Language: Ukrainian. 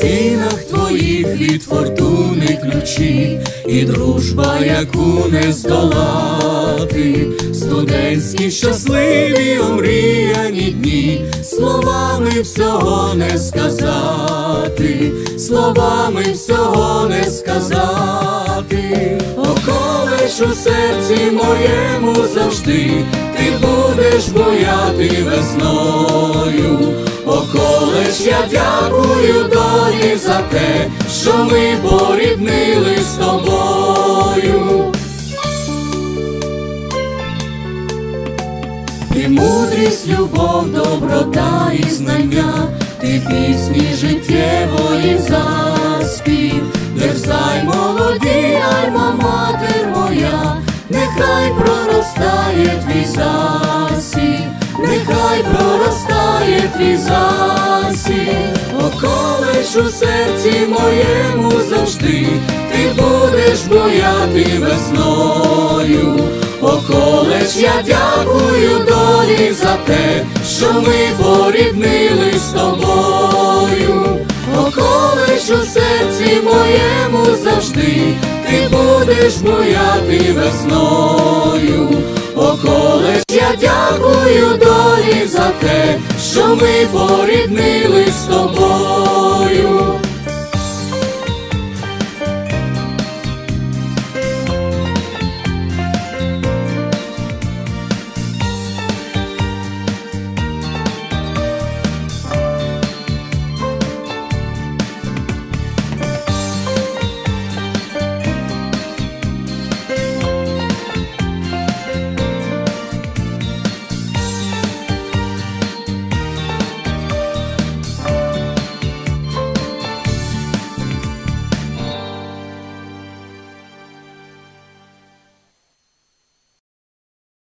стінах твоїх від фортуни ключі, і дружба, яку не здолати, студентські щасливі омріяні дні, словами всього не сказати, словами всього не сказати, околеш у серці моєму завжди, ти будеш бояти весною. Околеш я дякую долі за те, що ми поріднили з тобою. Ти мудрість, любов, доброта і знання, ти пісні життєвої заспів, дерзай молоді, альма матер моя, нехай проростає твій засіб, нехай проростає у серці моєму завжди, ти будеш бояти весною. Околеш я дякую долі за те, що ми поріднили з тобою. Околеш у серці моєму завжди, ти будеш бояти весною. Околеш я дякую долі за те, що ми поріднили з тобою. Aleluia.